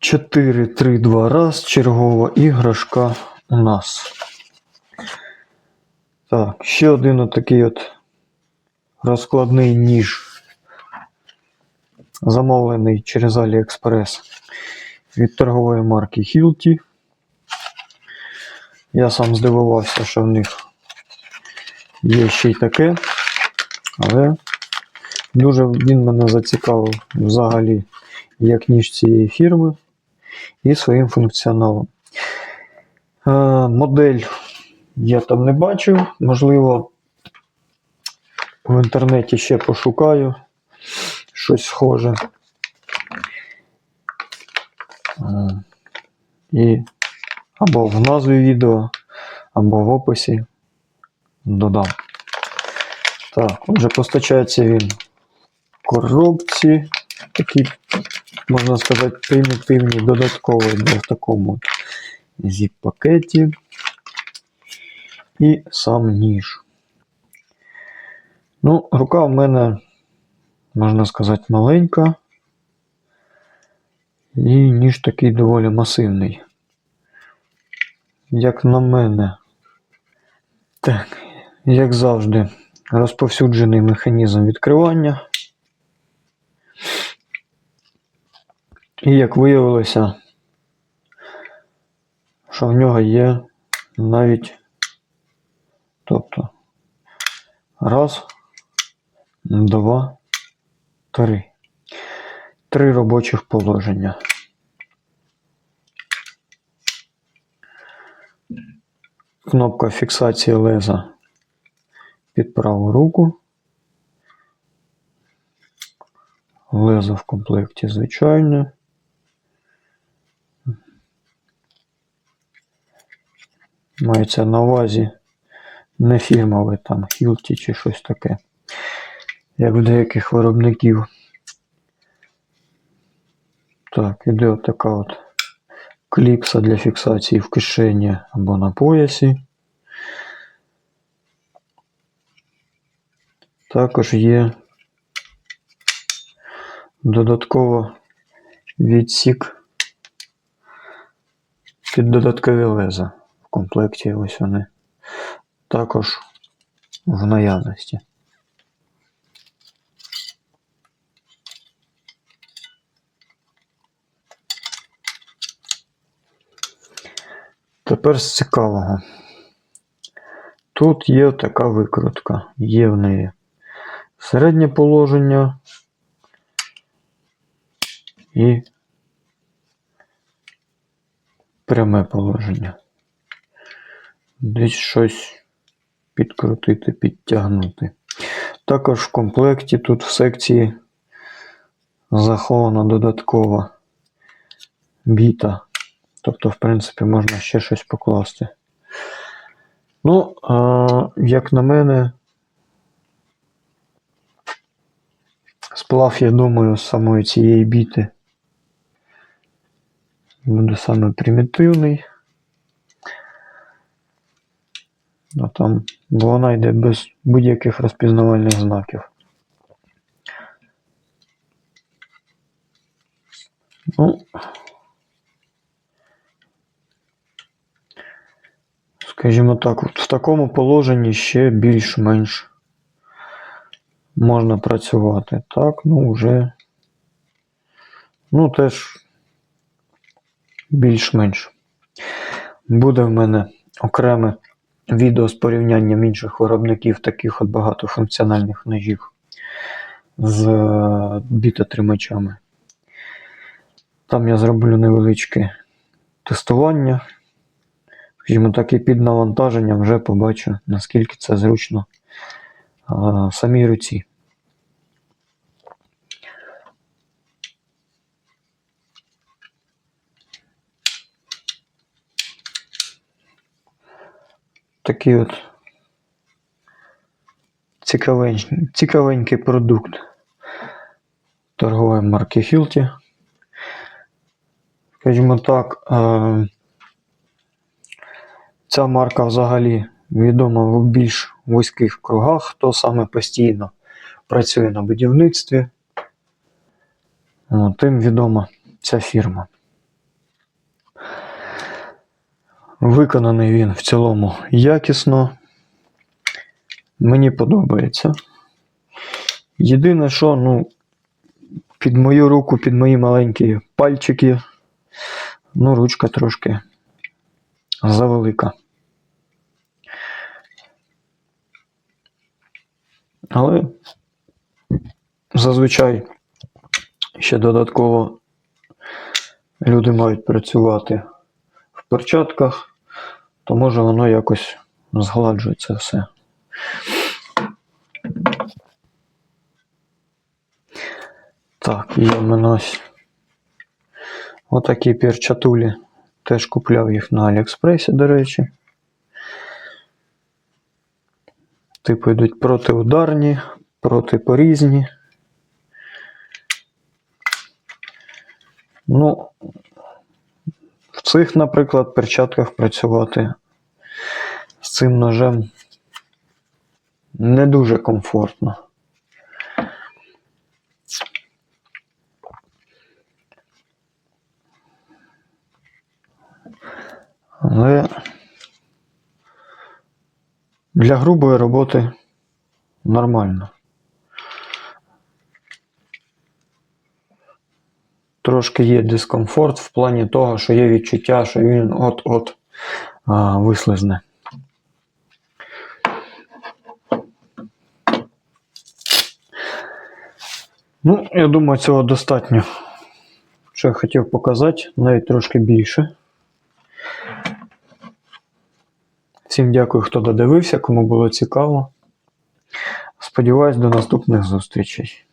4-3-2 раз, чергова іграшка у нас. Так, ще один отакий от розкладний ніж. Замовлений через AliExpress від торгової марки Hilti. Я сам здивувався, що в них є ще й таке, але дуже він мене зацікавив взагалі як ніж цієї фірми і своїм функціоналом. Е, модель я там не бачив, можливо, в інтернеті ще пошукаю щось схоже. Е, І або в назві відео, або в описі додам. Так, отже, постачається він в коробці. Такі, можна сказати, примітивні, додатково йде в такому зіп-пакеті. І сам ніж. Ну, рука в мене, можна сказати, маленька. І ніж такий доволі масивний. Як на мене. Так, як завжди, розповсюджений механізм відкривання. І як виявилося, що в нього є навіть, тобто, раз, два, три. Три робочих положення. Кнопка фіксації леза під праву руку. Лезо в комплекті звичайне. Мається на увазі не фірмове там Hilti чи щось таке, як в деяких виробників. Так, іде отака от кліпса для фіксації в кишені або на поясі. Також є додатково відсік під додаткові леза комплекті. Ось вони також в наявності. Тепер з цікавого. Тут є така викрутка, є в неї середнє положення і пряме положення. Десь щось підкрутити, підтягнути. Також в комплекті тут в секції захована додаткова біта. Тобто, в принципі, можна ще щось покласти. Ну, а, як на мене, сплав, я думаю, з самої цієї біти буде саме примітивний. А там, вона йде без будь-яких розпізнавальних знаків. Ну, скажімо так, в такому положенні ще більш-менш можна працювати. Так, ну вже, ну теж більш-менш. Буде в мене окреме відео з порівнянням інших виробників таких от багатофункціональних ножів з е, біта-тримачами. Там я зроблю невеличке тестування. Скажімо так, і під навантаженням вже побачу, наскільки це зручно а, самій руці. Такий от цікавенький, цікавенький продукт торгової марки Hilti. Скажімо так, е, ця марка взагалі відома в більш вузьких кругах, хто саме постійно працює на будівництві. Тим відома ця фірма. Виконаний він в цілому якісно. Мені подобається. Єдине, що, ну, під мою руку, під мої маленькі пальчики, ну, ручка трошки завелика. Але зазвичай ще додатково люди мають працювати в перчатках, то може воно якось згладжує це все. Так, є в мене ось отакі перчатулі. Теж купляв їх на Аліекспресі, до речі. Типу йдуть протиударні, протипорізні. Ну, в цих, наприклад, перчатках працювати з цим ножем не дуже комфортно. Але для грубої роботи нормально. Трошки є дискомфорт в плані того, що є відчуття, що він от-от вислизне. Ну, я думаю, цього достатньо. Що я хотів показати, навіть трошки більше. Всім дякую, хто додивився, кому було цікаво. Сподіваюсь, до наступних зустрічей.